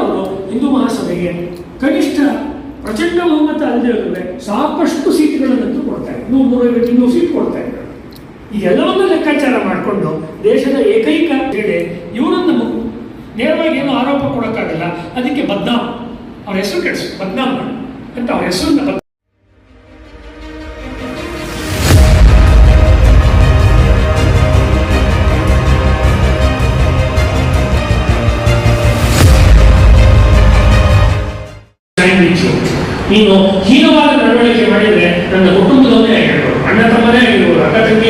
ಅವರು ಹಿಂದೂ ಮಹಾಸಭೆಗೆ ಕನಿಷ್ಠ ಪ್ರಚಂಡ ಬಹುಮತ ಅಲ್ಲದೆ ಇರುವೆ ಸಾಕಷ್ಟು ಸೀಟ್ಗಳನ್ನಂತೂ ಕೊಡ್ತಾ ಇದ್ದಾರೆ. ನೂರು ನೂರೈವತ್ತು ಇನ್ನೂರು ಸೀಟ್ ಕೊಡ್ತಾ ಇದ್ದಾರೆ. ಇದೆಲ್ಲವನ್ನು ಲೆಕ್ಕಾಚಾರ ಮಾಡಿಕೊಂಡು ದೇಶದ ಏಕೈಕ ಕ್ರೀಡೆ ಇವರನ್ನು ನೇರವಾಗಿ ಏನು ಆರೋಪ ಕೊಡೋಕ್ಕಾಗಲ್ಲ, ಅದಕ್ಕೆ ಬದ್ನಾಮ್. ಅವ್ರ ಹೆಸರು ಕೆಡಿಸ್, ಬದ್ನಾಮ್ ಅಂತ. ಅವ್ರ ಹೆಸರನ್ನ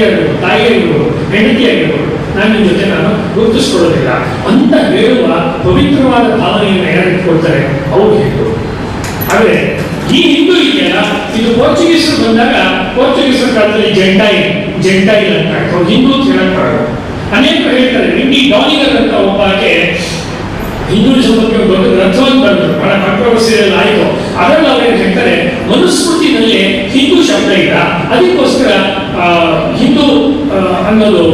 ಆಗಿರ್ಬೋದು, ತಾಯಿ ಆಗಿರ್ಬೋದು, ಹೆಂಡತಿ ಆಗಿರ್ಬೋದು ನಾನು ನಿಮ್ಮ ಜೊತೆ ನಾನು ಗುರುತಿಸ್ಕೊಳ್ಳೋದಿಲ್ಲ. ಅಂತ ಹೇಳುವ ಪವಿತ್ರವಾದ ಭಾವನೆಯನ್ನು ಯಾರು ಇಟ್ಕೊಳ್ತಾರೆ ಹಿಂದೂ ಆದರೆ, ಈ ಹಿಂದೂ ಇದೆಯಲ್ಲ, ಇದು ಪೋರ್ಚುಗೀಸರು ಬಂದಾಗ ಪೋರ್ಚುಗೀಸರ ಕಾಲದಲ್ಲಿ ಜೆಂಟಾಯಿ ಜೆಂಟಾಯಿಲ್ ಅಂತ ಹಿಂದೂ ಅಂತ ಹೇಳಕ್ಕಾಗ ಅನೇಕರು ಹೇಳ್ತಾರೆ ಇಂಡಿ ಡಾಲಿಗರ್ ಅಂತ ಒಬ್ಬ ಆಕೆ ಹಿಂದೂಯಿಸಂ ಬಗ್ಗೆ ಒಂದು ಗ್ರಂಥವನ್ನು ಬರೆದ್ರು. ಬಹಳ ಕಂಟ್ರವರ್ಸಿಯಲ್ಲಿ ಆಯಿತು. ಅದರಲ್ಲಿ ಅವರು ಏನು ಹೇಳ್ತಾರೆ, ಮನುಸ್ಮೃತಿನಲ್ಲಿ ಹಿಂದೂ ಶಬ್ದ ಇಲ್ಲ ಅದಕ್ಕೋಸ್ಕರ ಹಿಂದೂ ಅನ್ನೋದು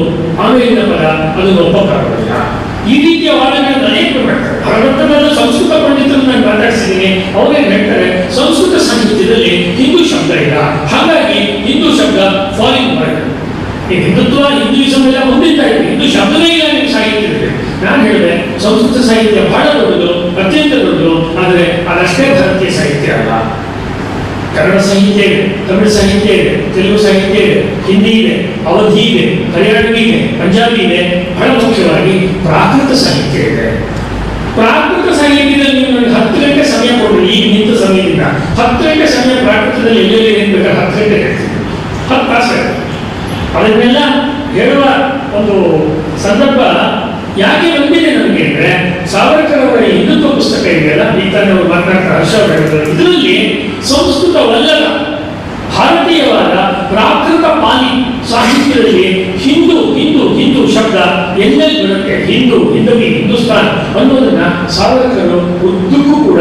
ಆಮೇಲಿನ ಪದ, ಅದನ್ನು ಒಪ್ಪಕ್ಕಾಗೋದಿಲ್ಲ. ಈ ರೀತಿಯ ವಾದಗಳನ್ನು ಅನೇಕ ಮಾಡ್ತಾರೆ. ಸಂಸ್ಕೃತ ಪಂಡಿತರು ನಾನು ಮಾತಾಡ್ಸಿದ್ದೀನಿ. ಏನು ಹೇಳ್ತಾರೆ, ಸಂಸ್ಕೃತ ಸಾಹಿತ್ಯದಲ್ಲಿ ಹಿಂದೂ ಶಬ್ದ ಇಲ್ಲ. ಹಾಗಾಗಿ ಹಿಂದೂ ಶಬ್ದ ವರ್ಡ್ ಈ ಹಿಂದುತ್ವ ಹಿಂದೂ ಎಲ್ಲ ಮುಂದಿನ ಹಿಂದೂ ಶಬ್ದವೇ ಇಲ್ಲ ನಿಮ್ಮ ಸಾಹಿತ್ಯದಲ್ಲಿ ನಾನು ಹೇಳಿದೆ ಸಂಸ್ಕೃತ ಸಾಹಿತ್ಯ ಬಹಳ ದೊಡ್ಡದು, ಅತ್ಯಂತ ದೊಡ್ಡದು. ಆದರೆ ಅದಷ್ಟೇ ಭಾರತೀಯ ಸಾಹಿತ್ಯ ಅಲ್ಲ. ಕನ್ನಡ ಸಾಹಿತ್ಯ ಇದೆ, ತಮಿಳು ಸಾಹಿತ್ಯ ಇದೆ, ತೆಲುಗು ಸಾಹಿತ್ಯ ಇದೆ, ಹಿಂದಿ ಇದೆ, ಅವಧಿ ಇದೆ ಹರಿಯಾಣವಿ ಇದೆ, ಪಂಜಾಬಿ ಇದೆ, ಬಹಳ ಮುಖ್ಯವಾಗಿ ಪ್ರಾಕೃತ ಸಾಹಿತ್ಯ ಇದೆ. ಪ್ರಾಕೃತ ಸಾಹಿತ್ಯದಲ್ಲಿ ನನಗೆ ಹತ್ತು ಗಂಟೆ ಸಮಯ ಕೊಡ್ರಿ, ಈಗ ನಿಂತ ಸಮಯದಿಂದ. ಹತ್ತು ಗಂಟೆ ಸಮಯ ಪ್ರಾಕೃತದಲ್ಲಿ ಎಲ್ಲೆಲ್ಲಿ ನಿಂತ್ಬೇಕಾದ್ರೆ ಹತ್ತು ಗಂಟೆ ಹತ್ತು ತಾಸು ಅದನ್ನೆಲ್ಲ ಹೇಳುವ ಒಂದು ಸಂದರ್ಭ ಯಾಕೆ ಬಂದಿದೆ ನಮಗೆ ಅಂದರೆ ಸಾವರ್ಕರ್ ಅವರ ಹಿಂದುತ್ವ ಪುಸ್ತಕ ಇದೆಯಲ್ಲ ಈ ತಾನೇ ಅವರು ಮಾತನಾಡ್ತಾರೆ ಹರ್ಷ ಇದರಲ್ಲಿ ಸಂಸ್ಕೃತವಲ್ಲದ ಭಾರತೀಯವಾದ ಪ್ರಾಕೃತ ಪಾಲಿ ಸಾಹಿತ್ಯದಲ್ಲಿ ಹಿಂದೂ ಹಿಂದೂ ಹಿಂದೂ ಶಬ್ದ ಎಲ್ಲೆಲ್ಲಿ ಬರುತ್ತೆ ಹಿಂದೂ ಹಿಂದವಿ ಹಿಂದೂಸ್ತಾನ್ ಅನ್ನೋದನ್ನ ಸಾವರ್ಕರ್ ಉದ್ದಕ್ಕೂ ಕೂಡ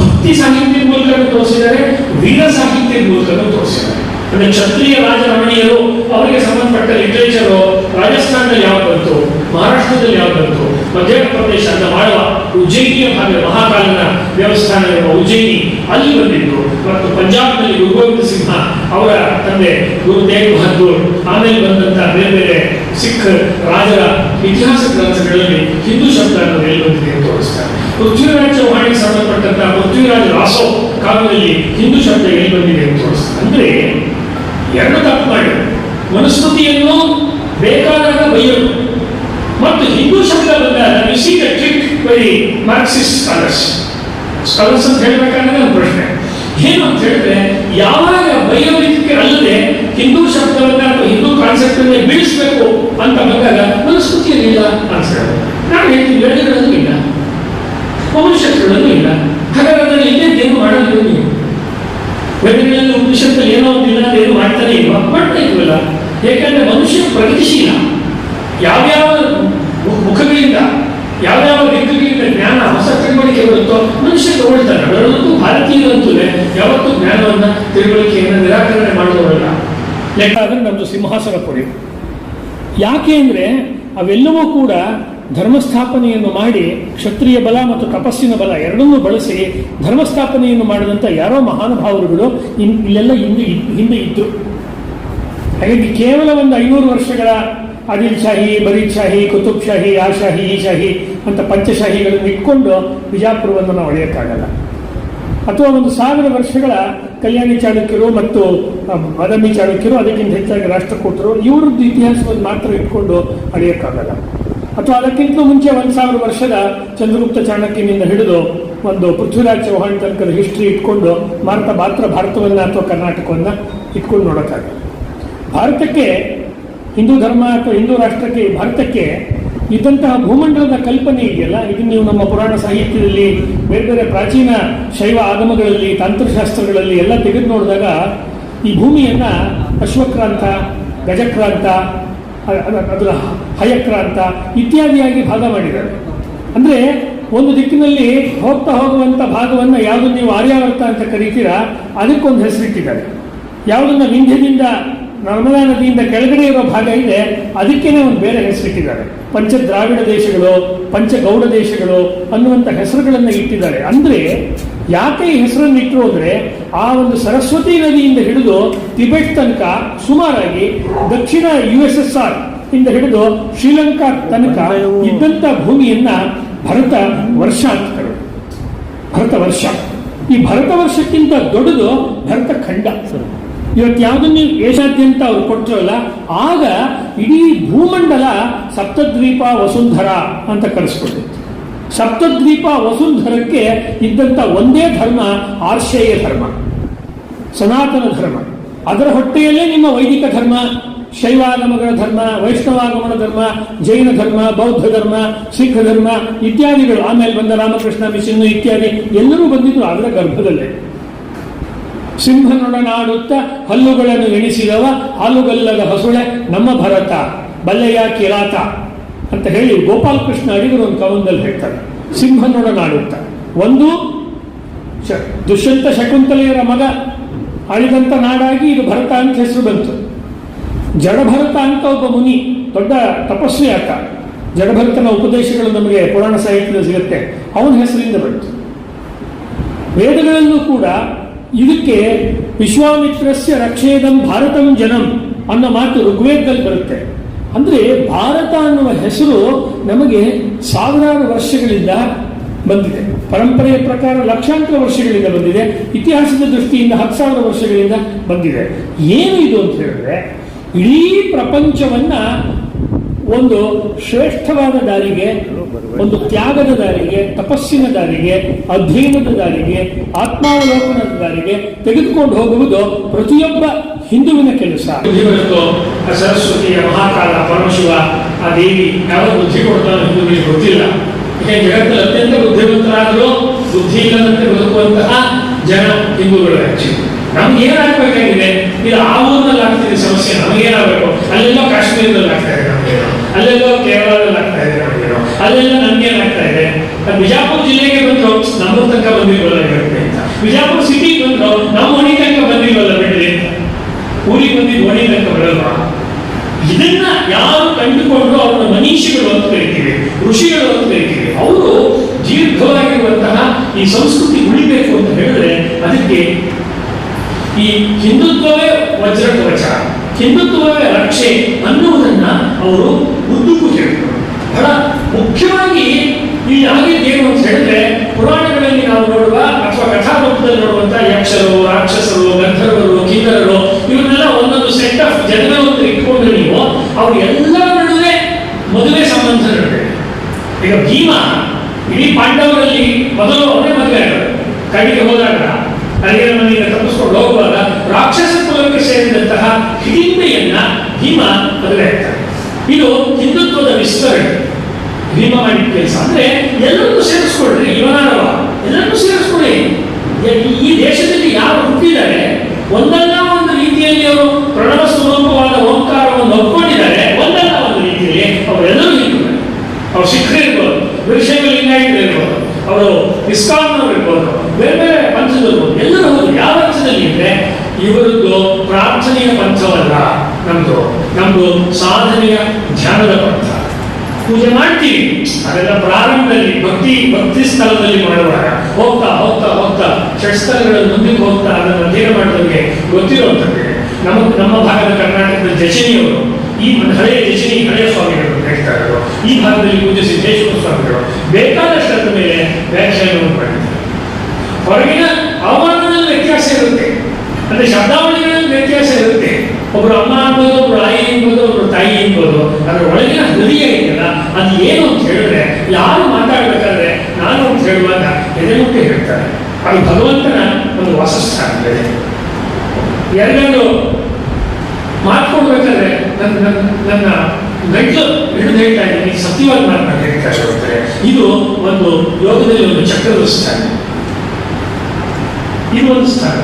ಭಕ್ತಿ ಸಾಹಿತ್ಯದ ಮೂಲಕ ತೋರಿಸಿದ್ದಾರೆ, ವೀರ ಸಾಹಿತ್ಯದ ಮೂಲಕ ತೋರಿಸಿದ್ದಾರೆ. ಅಂದ್ರೆ ಕ್ಷತ್ರಿಯ ರಾಜರಮಣೀಯರು ಅವರಿಗೆ ಸಂಬಂಧಪಟ್ಟ ಲಿಟ್ರೇಚರು ರಾಜಸ್ಥಾನದಲ್ಲಿ ಯಾವ್ದು ಬಂತು? ಮಹಾರಾಷ್ಟ್ರದಲ್ಲಿ ಯಾವ ಬಂತು? ಮಧ್ಯಪ್ರದೇಶ ಅಂತ ಮಾಡುವ ಉಜ್ಜಯಿನಿಯ ಭಾಗ, ಮಹಾಕಾಲನ ದೇವಸ್ಥಾನ ಇರುವ ಉಜ್ಜಯಿನಿ ಅಲ್ಲಿ ಬಂದಿದ್ದು ಮತ್ತು ಪಂಜಾಬ್ನಲ್ಲಿ ಗುರು ಗೋವಿಂದ ಸಿಂಹ ಅವರ ತಂದೆ ಗುರು ತೇಗ್ ಬಹದ್ದೂರ್, ಆಮೇಲೆ ಬಂದಂತ ಬೇರೆ ಬೇರೆ ಸಿಖ್ ರಾಜರ ಇತಿಹಾಸ ಗ್ರಂಥಗಳಲ್ಲಿ ಹಿಂದೂ ಶಬ್ದ ಎಲ್ಲಿ ಬಂದಿದೆ ಅಂತ ತೋರಿಸ್ತಾರೆ ಪೃಥ್ವಿರಾಜ ಚೌಹಾಣಿಗೆ ಸಂಬಂಧಪಟ್ಟಂತಹ ಪೃಥ್ವಿರಾಜ ರಾಸೋ ಕಾಲದಲ್ಲಿ ಹಿಂದೂ ಶಬ್ದ ಎಲ್ಲಿ ಬಂದಿದೆ ಅಂತ ತೋರಿಸ್ತಾರೆ ಅಂದ್ರೆ ಎರಡು ಮಾಡಿ ಮನುಸ್ಮೃತಿಯನ್ನು ಬೇಕಾದಾಗ ಬೈಯೋದು ಮತ್ತು ಹಿಂದೂ ಶಬ್ದ ಬಂದಾಗ C trick by Marxist scholars scholars ಅಂತ ಹೇಳಬೇಕಾದ್ರೆ ಒಂದು ಪ್ರಶ್ನೆ. ಏನು ಅಂತ ಹೇಳಿದ್ರೆ, ಯಾವಾಗ ಬೈಯೋದಕ್ಕೆ ಅಲ್ಲದೆ ಹಿಂದೂ ಶಬ್ದವನ್ನ ಅಥವಾ ಹಿಂದೂ ಕಾನ್ಸೆಪ್ಟ್ ಅನ್ನ ಬೀಳಿಸಬೇಕು ಅಂತ ಬಂದಾಗ ಮನುಸ್ಮೃತಿಯಲ್ಲಿಲ್ಲ ಅಂತ ನಾನು ಹೇಳ್ತೀನಿ ವೇದಗಳಲ್ಲೂ ಇಲ್ಲ ಉಪನಿಷತ್ತುಗಳಲ್ಲೂ ಇಲ್ಲ ಹಾಗಾದ್ರೆ ಅದನ್ನು ಇದ್ದೇನು ಮಾಡೋದು ನೀವು ವೇದಗಳಲ್ಲಿ ಉಪನಿಷತ್ತಲ್ಲಿ ಏನೋ ಒಂದಿಲ್ಲ ಏನು ಮಾಡ್ತಾನೆ ಇಲ್ವಾ ಮಾಡ್ತಾ ಇಲ್ವಲ್ಲ ಯಾಕಂದ್ರೆ ಮನುಷ್ಯ ಪ್ರಗತಿಶೀಲ. ಯಾವ್ಯಾವ ಮುಖಗಳಿಂದ, ಯಾವ್ಯಾವ ದಿಕ್ಕುಗಳಿಂದ ಜ್ಞಾನ ಹೊಸ ತಿಳುವಳಿಕೆ ಬರುತ್ತೋ ಮನುಷ್ಯ ತಗೊಳ್ತಾನೆ. ಭಾರತೀಯ ಭಾರತೀಯರಂತೂ ಯಾವತ್ತೂ ಜ್ಞಾನವನ್ನು, ತಿಳುವಳಿಕೆಯನ್ನು ನಿರಾಕರಣೆ ಮಾಡುವವರಲ್ಲ. ಲೆಕ್ಕ ಅಂದ್ರೆ ನಮ್ಮದು ಸಿಂಹಾಸನ ಕೊಡಿ. ಯಾಕೆ ಅಂದರೆ ಅವೆಲ್ಲವೂ ಕೂಡ ಧರ್ಮಸ್ಥಾಪನೆಯನ್ನು ಮಾಡಿ ಕ್ಷತ್ರಿಯ ಬಲ ಮತ್ತು ತಪಸ್ಸಿನ ಬಲ ಎರಡನ್ನೂ ಬಳಸಿ ಧರ್ಮಸ್ಥಾಪನೆಯನ್ನು ಮಾಡಿದಂಥ ಯಾರೋ ಮಹಾನುಭಾವರುಗಳು ಇಲ್ಲೆಲ್ಲ ಹಿಂದೆ ಹಿಂದೆ ಇದ್ದರು ಹಾಗಾಗಿ ಕೇವಲ ಒಂದು ಐನೂರು ವರ್ಷಗಳ ಆದಿಲ್ ಶಾಹಿ ಬರೀದ್ ಶಾಹಿ ಕುತುಬ್ ಶಾಹಿ ಆ ಶಾಹಿ ಈ ಶಾಹಿ ಅಂತ ಪಂಚಶಾಹಿಗಳನ್ನು ಇಟ್ಕೊಂಡು ಬಿಜಾಪುರವನ್ನು ನಾವು ಅಳೆಯೋಕ್ಕಾಗಲ್ಲ. ಅಥವಾ ಒಂದು ಸಾವಿರ ವರ್ಷಗಳ ಕಲ್ಯಾಣಿ ಚಾಣಕ್ಯರು ಮತ್ತು ಬದಮಿ ಚಾಲುಕ್ಯರು ಅದಕ್ಕಿಂತ ಹೆಚ್ಚಾಗಿ ರಾಷ್ಟ್ರಕೂಟರು, ಇವರದ್ದು ಇತಿಹಾಸವನ್ನು ಮಾತ್ರ ಇಟ್ಕೊಂಡು ಅಳೆಯೋಕ್ಕಾಗಲ್ಲ. ಅಥವಾ ಅದಕ್ಕಿಂತಲೂ ಮುಂಚೆ ಒಂದು ಸಾವಿರ ವರ್ಷದ ಚಂದ್ರಗುಪ್ತ ಚಾಣಕ್ಯನಿಂದ ಹಿಡಿದು ಒಂದು ಪೃಥ್ವಿರಾಜ್ ಚೌಹಾಣ್ ತನಕದ ಹಿಸ್ಟ್ರಿ ಇಟ್ಕೊಂಡು ಭಾರತ ಮಾತ್ರ ಭಾರತವನ್ನ ಅಥವಾ ಕರ್ನಾಟಕವನ್ನ ಇಟ್ಕೊಂಡು ನೋಡೋಕ್ಕಾಗಲ್ಲ. ಭಾರತಕ್ಕೆ ಹಿಂದೂ ಧರ್ಮ ಅಥವಾ ಹಿಂದೂ ರಾಷ್ಟ್ರಕ್ಕೆ ಭಾರತಕ್ಕೆ ಇದ್ದಂತಹ ಭೂಮಂಡಲದ ಕಲ್ಪನೆ ಇದೆಯಲ್ಲ? ಇದನ್ನು ನೀವು ನಮ್ಮ ಪುರಾಣ ಸಾಹಿತ್ಯದಲ್ಲಿ ಬೇರೆ ಬೇರೆ ಪ್ರಾಚೀನ ಶೈವ ಆಗಮಗಳಲ್ಲಿ ತಂತ್ರಶಾಸ್ತ್ರಗಳಲ್ಲಿ ಎಲ್ಲ ತೆಗೆದು ನೋಡಿದಾಗ ಈ ಭೂಮಿಯನ್ನ ಅಶ್ವಕ್ರಾಂತ, ಗಜಕ್ರಾಂತ ಅದರ ಹಯಕ್ರಾಂತ ಇತ್ಯಾದಿಯಾಗಿ ಭಾಗ ಮಾಡಿದ್ದಾರೆ. ಅಂದರೆ ಒಂದು ದಿಕ್ಕಿನಲ್ಲಿ ಹೋಗ್ತಾ ಹೋಗುವಂಥ ಭಾಗವನ್ನು ಯಾವುದು ನೀವು ಆರ್ಯಾವರ್ತ ಅಂತ ಕರೀತೀರಾ, ಅದಕ್ಕೊಂದು ಹೆಸರಿಟ್ಟಿದ್ದಾರೆ. ಯಾವುದನ್ನು ವಿಂಧ್ಯದಿಂದ, ನರ್ಮದಾ ನದಿಯಿಂದ ಕೆಳಗಡೆ ಇರೋ ಭಾಗ ಇದೆ, ಅದಕ್ಕೇನೆ ಒಂದು ಬೇರೆ ಹೆಸರಿಟ್ಟಿದ್ದಾರೆ. ಪಂಚ ದ್ರಾವಿಡ ದೇಶಗಳು ಪಂಚ ಗೌಡ ದೇಶಗಳು ಅನ್ನುವಂಥ ಹೆಸರುಗಳನ್ನು ಇಟ್ಟಿದ್ದಾರೆ. ಅಂದರೆ ಯಾಕೆ ಈ ಹೆಸರನ್ನು ಇಟ್ಟರು ಅಂದ್ರೆ ಆ ಒಂದು ಸರಸ್ವತಿ ನದಿಯಿಂದ ಹಿಡಿದು ಟಿಬೆಟ್ ತನಕ ಸುಮಾರಾಗಿ ದಕ್ಷಿಣ ಯು ಎಸ್ ಎಸ್ ಆರ್ ಇಂದ ಹಿಡಿದು ಶ್ರೀಲಂಕಾ ತನಕ ಇದ್ದಂತ ಭೂಮಿಯನ್ನ ಭರತ ವರ್ಷ ಅಂತ ಭರತ ವರ್ಷ. ಈ ಭರತ ವರ್ಷಕ್ಕಿಂತ ದೊಡ್ಡದು ಭರತ ಖಂಡ. ಇವತ್ತು ಯಾವುದನ್ನು ಏಷಾದ್ಯಂತ ಅವ್ರು ಕೊಟ್ಟರಲ್ಲ ಆಗ ಇಡೀ ಭೂಮಂಡಲ ಸಪ್ತದ್ವೀಪ ವಸುಂಧರ ಅಂತ ಕರೆಸ್ಕೊಂಡಿತ್ತು ಸಪ್ತದ್ವೀಪ ವಸುಂಧರಕ್ಕೆ ಇದ್ದಂತ ಒಂದೇ ಧರ್ಮ ಆರ್ಷೇಯ ಧರ್ಮ. ಸನಾತನ ಧರ್ಮ. ಅದರ ಹೊಟ್ಟೆಯಲ್ಲೇ ನಿಮ್ಮ ವೈದಿಕ ಧರ್ಮ, ಶೈವಾಗಮಗಳ ಧರ್ಮ, ವೈಷ್ಣವಾಗಮನ ಧರ್ಮ, ಜೈನ ಧರ್ಮ, ಬೌದ್ಧ ಧರ್ಮ, ಸಿಖ್ ಧರ್ಮ ಇತ್ಯಾದಿಗಳು ಆಮೇಲೆ ಬಂದ ರಾಮಕೃಷ್ಣ, ಮಿಷನ್ ಇತ್ಯಾದಿ ಎಲ್ಲರೂ ಬಂದಿದ್ರು ಅದರ ಗರ್ಭದಲ್ಲೇ. ಸಿಂಹನೊಡನಾಡುತ್ತ ಹಲ್ಲುಗಳನ್ನು ಎಣಿಸಿದವ, ಹಾಲುಗಲ್ಲದ ಹಸುಳೆ, ನಮ್ಮ ಭರತ ಬಲ್ಲೆಯ ಕಿರಾತ ಅಂತ ಹೇಳಿ ಗೋಪಾಲಕೃಷ್ಣ ಅಡಿಗರು ಒಂದು ಕವನದಲ್ಲಿ ಹೇಳ್ತಾರೆ. ಸಿಂಹನೊಡನಾಡುತ್ತ ಒಂದು ದುಷ್ಯಂತ ಶಕುಂತಲೆಯರ ಮಗ ಆಳಿದಂತ ನಾಡಾಗಿ ಇದು ಭರತ ಅಂತ ಹೆಸರು ಬಂತು. ಜಡಭರತ ಅಂತ ಒಬ್ಬ ಮುನಿ, ದೊಡ್ಡ ತಪಸ್ವಿ ಆತ. ಜಡಭರತನ ಉಪದೇಶಗಳು ನಮಗೆ ಪುರಾಣ ಸಾಹಿತ್ಯದಲ್ಲಿ ಸಿಗುತ್ತೆ. ಅವನ ಹೆಸರಿಂದ ಬಂತು. ವೇದಗಳಲ್ಲೂ ಕೂಡ ಇದಕ್ಕೆ ವಿಶ್ವಾಮಿತ್ರಸ್ಯ ರಕ್ಷೇದಂ ಭಾರತಂ ಜನಂ ಅನ್ನೋ ಮಾತು ಋಗ್ವೇದದಲ್ಲಿ ಬರುತ್ತೆ. ಅಂದ್ರೆ ಭಾರತ ಅನ್ನುವ ಹೆಸರು ನಮಗೆ ಸಾವಿರಾರು ವರ್ಷಗಳಿಂದ ಬಂದಿದೆ. ಪರಂಪರೆಯ ಪ್ರಕಾರ ಲಕ್ಷಾಂತರ ವರ್ಷಗಳಿಂದ ಬಂದಿದೆ, ಇತಿಹಾಸದ ದೃಷ್ಟಿಯಿಂದ ಹತ್ತು ಸಾವಿರ ವರ್ಷಗಳಿಂದ ಬಂದಿದೆ. ಏನು ಇದು ಅಂತ ಹೇಳಿದ್ರೆ, ಇಡೀ ಪ್ರಪಂಚವನ್ನ ಒಂದು ಶ್ರೇಷ್ಠವಾದ ದಾರಿಗೆ, ಒಂದು ತ್ಯಾಗದ ದಾರಿಗೆ, ತಪಸ್ಸಿನ ದಾರಿಗೆ, ಅಧ್ಯಯನದ ದಾರಿಗೆ, ಆತ್ಮಾವಲೋಕನದ ದಾರಿಗೆ ತೆಗೆದುಕೊಂಡು ಹೋಗುವುದು ಪ್ರತಿಯೊಬ್ಬ ಹಿಂದುವಿನ ಕೆಲಸ. ಸರಸ್ವತಿಯ ಮಹಾಕಾಲ ಪರಮಶಿವ ಆ ದೇವಿ ಯಾವ ಬುದ್ಧಿ ಕೊಡ್ತಾನೆ ಗೊತ್ತಿಲ್ಲ. ಜಗತ್ತಲ್ಲಿ ಅತ್ಯಂತ ಬುದ್ಧಿವಂತರಾದರೂ ಬುದ್ಧಿ ಇಲ್ಲದಂತೆ ಬದುಕುವಂತಹ ಜನ ಹಿಂದೂಗಳು ಆಕ್ಚುಲಿ ನಮ್ಗೆ ಏನಾಗಬೇಕಾಗಿದೆ ಇದು ಆ ಊರಿನಲ್ಲಿ ಆಗ್ತಿದೆ ಸಮಸ್ಯೆ, ನಮಗೇನಾಗಬೇಕು? ಅಲ್ಲೆಲ್ಲೋ ಕಾಶ್ಮೀರದಲ್ಲಿ ಆಗ್ತಾ ಇದೆ ನಮಗೇನೋ? ಅಲ್ಲೆಲ್ಲೋ ಕೇರಳದಲ್ಲಿ ಆಗ್ತಾ ಇದೆ ನಮಗೆ ಅಲ್ಲೆಲ್ಲ ನಮ್ಗೇನಾಗ್ತಾ ಇದೆ? ಬಿಜಾಪುರ ಜಿಲ್ಲೆಗೆ ಬಂದ್ರು ನಮ್ಮ ತನಕ ಬಂದಿಲ್ವಲ್ಲ ಅಂತ. ಬಿಜಾಪುರ ಸಿಟಿ ಬಂದ್ರು, ನಮ್ಮ ಮನೆ ತನಕ ಬಂದಿಲ್ವಲ್ಲ ಬಿಡ್ರಿ? ಊರಿಗೆ ಬಂದಿದ್ದು ಒಣಿ ತನಕ ಬರಲ್ವಾ? ಯಾರು ಕಂಡುಕೊಂಡು ಅವರ ಮನೀಷಿಗಳು ಅಂತ ಕರಿತೀವಿ ಋಷಿಗಳು ಅಂತ ಕರಿತೀವಿ ಅವರು ದೀರ್ಘವಾಗಿರುವಂತಹ ಈ ಸಂಸ್ಕೃತಿ ಉಳಿಬೇಕು ಅಂತ ಹೇಳಿದ್ರೆ ಅದಕ್ಕೆ ಈ ಹಿಂದುತ್ವವೇ ವಜ್ರ ಕವಚ ಹಿಂದುತ್ವವೇ ರಕ್ಷೆ ಅನ್ನುವುದನ್ನ ಅವರು ಉದ್ದಕ್ಕೂ ಹೇಳಿದರು ಬಹಳ ಮುಖ್ಯವಾಗಿ ಈ ಆಗಿದ್ದೇನು ಅಂತ ಹೇಳಿದ್ರೆ ಪುರಾಣಗಳಲ್ಲಿ ನಾವು ನೋಡುವ ಅಥವಾ ಕಥಾರೂಪದಲ್ಲಿ ನೋಡುವಂತ ಯಕ್ಷರು ರಾಕ್ಷಸರು ಗಂಧರ್ವರು ಕಿನ್ನರರು ಇವನ್ನೆಲ್ಲ ಒಂದೊಂದು ಸೆಟ್ ಆಫ್ ಜನಗಳು ಅಂತ ಇಟ್ಕೊಂಡ್ರೆ ನೀವು ಅವ್ರು ಎಲ್ಲರ ನಡುವೆ ಮದುವೆ ಸಂಬಂಧ ನಡುವೆ ಈಗ ಭೀಮ ಇಡೀ ಪಾಂಡವರಲ್ಲಿ ಮೊದಲು ಅವನೇ ಮದುವೆ ಆಗೋದು ಕಡೆಗೆ ಹೋದಾಗ ಅಲ್ಲಿನ ಮನೆಯಿಂದ ತಪ್ಪಿಸ್ಕೊಂಡು ಹೋಗುವಾಗ ರಾಕ್ಷಸ ಕುಲಕ್ಕೆ ಸೇರಿದಂತಹ ಹಿಡಿಂಬೆಯನ್ನ ಭೀಮ ಮದುವೆ ಆಗ್ತಾನೆ ಇದು ಹಿಂದುತ್ವದ ವಿಸ್ತರಣೆ ಭೀಮ ಮಾಡಿದ ಕೆಲಸ ಅಂದ್ರೆ ಎಲ್ಲರನ್ನೂ ಸೇರಿಸ್ಕೊಳ್ರಿ ಇವನಾರವ ಎಲ್ಲರನ್ನೂ ಸೇರಿಸ್ಕೊಳ್ಳಿ ಎ- ಈ ದೇಶದಲ್ಲಿ ಯಾರು ಹುಟ್ಟಿದ್ದಾರೆ ಒಂದಲ್ಲ ಒಂದು ರೀತಿಯಲ್ಲಿ ಅವರು ಪ್ರಣವ ಸ್ವರೂಪವಾದ ಓಂಕಾರವನ್ನು ಒಪ್ಕೊಂಡಿದ್ದಾರೆ ಒಂದಲ್ಲ ಒಂದು ರೀತಿಯಲ್ಲಿ ಅವರೆಲ್ಲರೂ ಇರ್ತಾರೆ ಅವ್ರು ಸಿಖ್ರು ಇರ್ಬೋದು ವೀರಶೈವ ಲಿಂಗಾಯತರು ಇರ್ಬೋದು ಅವರು ಇಸ್ಕಾನ್ನವರು ಇರ್ಬೋದು ಬೇರೆ ಬೇರೆ ಪಂಥದವರು ಎಲ್ಲರೂ ಹೌದು ಯಾವ ಅರ್ಥದಲ್ಲಿ ಇದ್ರೆ ಇವರದ್ದು ಪ್ರಾರ್ಥನೆಯ ನಮ್ಮದು ನಮ್ದು ಸಾಧನೆಯ ಧ್ಯಾನದ ಪಂಥ. ಪೂಜೆ ಮಾಡ್ತೀವಿ, ಅದೆಲ್ಲ ಪ್ರಾರಂಭದಲ್ಲಿ ಭಕ್ತಿ ಭಕ್ತಿ ಸ್ಥಳದಲ್ಲಿ ಮಾಡುವಾಗ ಹೋಗ್ತಾ ಹೋಗ್ತಾ ಹೋಗ್ತಾ ಷಟ್ಸ್ಥಳಗಳ ಮುಂದಕ್ಕೆ ಹೋಗ್ತಾ ಅದನ್ನು ಅಧ್ಯಯನ ಮಾಡಿದವರಿಗೆ ಗೊತ್ತಿರುವಂಥದ್ದು ನಮ್ಮ ನಮ್ಮ ಭಾಗದ ಕರ್ನಾಟಕದ ಜಚನಿಯವರು, ಈ ಹಳೆಯ ಜಚನಿ, ಹಳೆಯ ಸ್ವಾಮಿಗಳು ಹೇಳ್ತಾ ಈ ಭಾಗದಲ್ಲಿ ಪೂಜೆ ಸಿದ್ದೇಶ್ವರ ಸ್ವಾಮಿಗಳು ಬೇಕಾದಷ್ಟು ಮೇಲೆ ವ್ಯಾಖ್ಯಾನವನ್ನು ಮಾಡಿದ್ದಾರೆ. ಹೊರಗಿನ ಹವಾಮಾನದಲ್ಲಿ ವ್ಯತ್ಯಾಸ ಇರುತ್ತೆ ಅಂದ್ರೆ ಶಬ್ದಾವಳಿಗಳಲ್ಲಿ ವ್ಯತ್ಯಾಸ ಇರುತ್ತೆ ಒಬ್ರು ಅಮ್ಮ ಅನ್ಬೋದು ಒಬ್ರು ಆಯಿ ಅನ್ಬೋದು ಒಬ್ರು ತಾಯಿ ಅನ್ಬೋದು ಅದ್ರ ಒಳಗಿನ ಹೃದಯ ಇದೆಯಲ್ಲ ಅದು ಏನು ಅಂತ ಹೇಳಿದ್ರೆ, ಯಾರು ಮಾತಾಡ್ಬೇಕಾದ್ರೆ ನಾನು ಅಂತ ಹೇಳುವಾಗ ಎದೆಮುಟ್ಟಿ ಹೇಳ್ತಾರೆ. ಅದು ಭಗವಂತನ ಒಂದು ವಾಸಸ್ಥಾನವಿದೆ ಎರಡೆರಡು ಮಾತ್ಕೊಡ್ಬೇಕಾದ್ರೆ ನನ್ನ ನನ್ನ ನನ್ನ ಗಂಟ್ಲು ಹಿಡಿದು ಹೇಳ್ತಾ ಇದ್ದೀನಿ. ಸತ್ಯವಾದ ಮಾತನ್ನ ಹೇಳ್ತಾ ಇರ್ತಾರೆ ಇದು ಒಂದು ಯೋಗದಲ್ಲಿ ಒಂದು ಚಕ್ರದ ಸ್ಥಾನ. ಇದು ಒಂದು ಸ್ಥಾನ.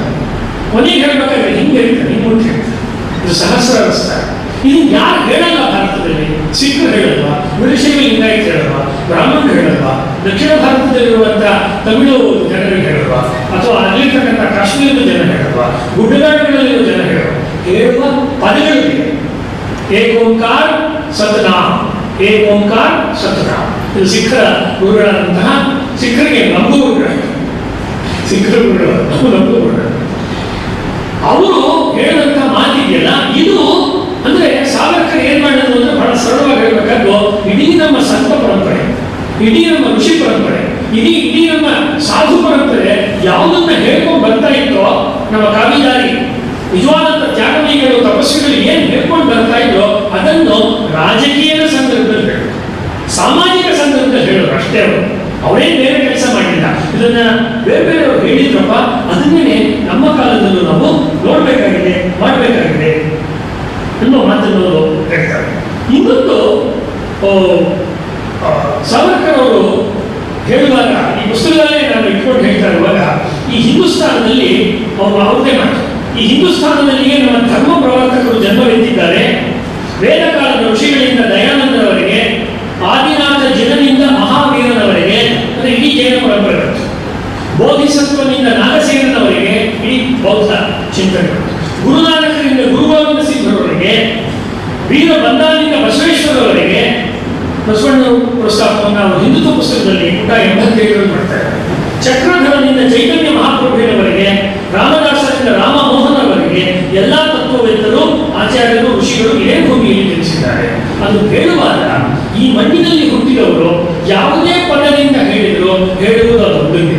ಕೊನೆಗೆ ಹೇಳ್ಬೇಕಾದ್ರೆ ಹಿಂಗೆ ಹೇಳ್ತಾರೆ ಹಿಂಗೆ ಹೇಳ್ತಾರೆ. ಇದು ಸಹಸ್ರ ಸ್ಥಾನ. ಇದು ಯಾರು ಹೇಳಲ್ಲ ಭಾರತದಲ್ಲಿ? ಸಿಖ್ರು ಹೇಳಲ್ವಾ ವೀರಶೈವ ಲಿಂಗಾಯತ್ ಹೇಳಲ್ವಾ ಬ್ರಾಹ್ಮಣರು ಹೇಳಲ್ವಾ ದಕ್ಷಿಣ ಭಾರತದಲ್ಲಿರುವಂತಹ ತಮಿಳು ಜನರು ಹೇಳಲ್ವಾ ಅಥವಾ ಅಲ್ಲಿರ್ತಕ್ಕಂಥ ಕಾಶ್ಮೀರದ ಜನ ಹೇಳಲ್ವಾ ಗುಡ್ಡಗಾಡುಗಳಲ್ಲಿರುವ ಜನ ಹೇಳುವ ಹೇಳುವ ಪದಗಳಿವೆ ಏಕ್ ಓಂಕಾರ ಸತನಾಮ್ ಏಕ್ ಓಂಕಾರ ಸತನಾಮ್. ಇದು ಸಿಖ್ಖರ ಗುರುಗಳಾದಂತಹ ಸಿಖ್ಖರಿಗೆ ನಂಬು ಗುರುಗಳು ಸಿಖ್ಖರ ಗುರುಗಳು ನಂಬು ಅವರು ಹೇಳುವಂತ ಮಾತಿದೆಯಲ್ಲ ಇದು ಅಂದ್ರೆ ಸಾವರ್ಕರ್ ಏನ್ ಮಾಡಿದ್ರು ಅಂದ್ರೆ ಬಹಳ ಸರಳವಾಗಿ ಹೇಳ್ಬೇಕಾದ್ರು, ಇಡೀ ನಮ್ಮ ಸಂತ ಪರಂಪರೆ, ಇಡೀ ನಮ್ಮ ಋಷಿ ಪರಂಪರೆ, ಇಡೀ ಇಡೀ ನಮ್ಮ ಸಾಧು ಪರಂಪರೆ ಯಾವುದನ್ನ ಹೇಳ್ಕೊಂಡು ಬರ್ತಾ ಇತ್ತೋ, ನಮ್ಮ ಕಾವಿದಾರಿ ನಿಜವಾದಂತ ತ್ಯಾಗಮಯಿಗಳು ತಪಸ್ವಿಗಳು ಏನ್ ಹೇಳ್ಕೊಂಡು ಬರ್ತಾ ಇದ್ರೋ ಅದನ್ನು ರಾಜಕೀಯದ ಸಂದರ್ಭದಲ್ಲಿ ಹೇಳು ಸಾಮಾಜಿಕ ಸಂದರ್ಭದಲ್ಲಿ ಹೇಳೋರು ಅಷ್ಟೇ ಅವರು. ಅವರೇ ಬೇರೆ ಕೆಲಸ ಮಾಡಿಲ್ಲ ಇದನ್ನ ಬೇರೆ ಬೇರೆಯವರು ಹೇಳಿದ್ರಪ್ಪ ಅದನ್ನೇ ನಮ್ಮ ಕಾಲದಲ್ಲೂ ನಾವು ನೋಡ್ಬೇಕಾಗಿದೆ, ಮಾಡಬೇಕಾಗಿದೆ ಅನ್ನೋ ಮಾತನ್ನು ಹೇಳ್ತಾರೆ. ಇನ್ನೊಂದು ಸಾವರ್ಕರ್ ಅವರು ಹೇಳುವಾಗ, ಈ ಪುಸ್ತಕದಲ್ಲೇ ನಾನು ಇಟ್ಕೊಂಡು ಹೇಳ್ತಾ ಇರುವಾಗ, ಈ ಹಿಂದೂಸ್ತಾನದಲ್ಲಿ ಅವರು ಅವ್ರದೇ ಮಾತು. ಈ ಹಿಂದೂಸ್ತಾನದಲ್ಲಿಯೇ ನಮ್ಮ ಧರ್ಮ ಪ್ರವರ್ತಕರು ಜನ್ಮವೆತ್ತಿದ್ದಾರೆ ವೇದ ಕಾಲದ ಋಷಿಗಳಿಂದ ದಯಾನಂದರವರೆಗೆ ಇಡೀ ಜೈನ ಪರಂಪರೆ ಬಂತು ಬೋಧಿಸತ್ವನಿಂದ ನಾಗಸೇನನವರೆಗೆ ಇಡೀ ಬೌದ್ಧ ಚಿಂತನೆ. ಗುರುನಾನಕರಿಂದ ಗುರುಗೋವಿಂದ ಸಿಂಧರವರೆಗೆ, ವೀರ ಬಂದಾನಿಂದ ಬಸವೇಶ್ವರವರೆಗೆ ಬಸವಣ್ಣವರು ಪ್ರಸ್ತಾಪವನ್ನು ನಾವು ಹಿಂದುತ್ವ ಪುಸ್ತಕದಲ್ಲಿ ಪುಟ ಎಂಬತ್ತೇಳರಲ್ಲಿ ಮಾಡ್ತಾರೆ ಚಕ್ರಧರನಿಂದ ಚೈತನ್ಯ ಮಹಾಪ್ರಭುವಿನವರೆಗೆ, ರಾಮದಾಸರಿಂದ ರಾಮಮೋಹನವರೆಗೆ ಎಲ್ಲ ತತ್ವವೇತ್ತರು ಆಚಾರ್ಯರು, ಋಷಿಗಳು ಇದೇ ಭೂಮಿಯಲ್ಲಿ ತಿಳಿಸಿದ್ದಾರೆ ಅದು ಹೇಳುವಾಗ ಈ ಮಣ್ಣಿನಲ್ಲಿ ಹುಟ್ಟಿದವರು ಯಾವುದೇ ಪದದಿಂದ ಹೇಳಿದ್ರು, ಹೇಳುವುದು ಅದು ಒಂದೇ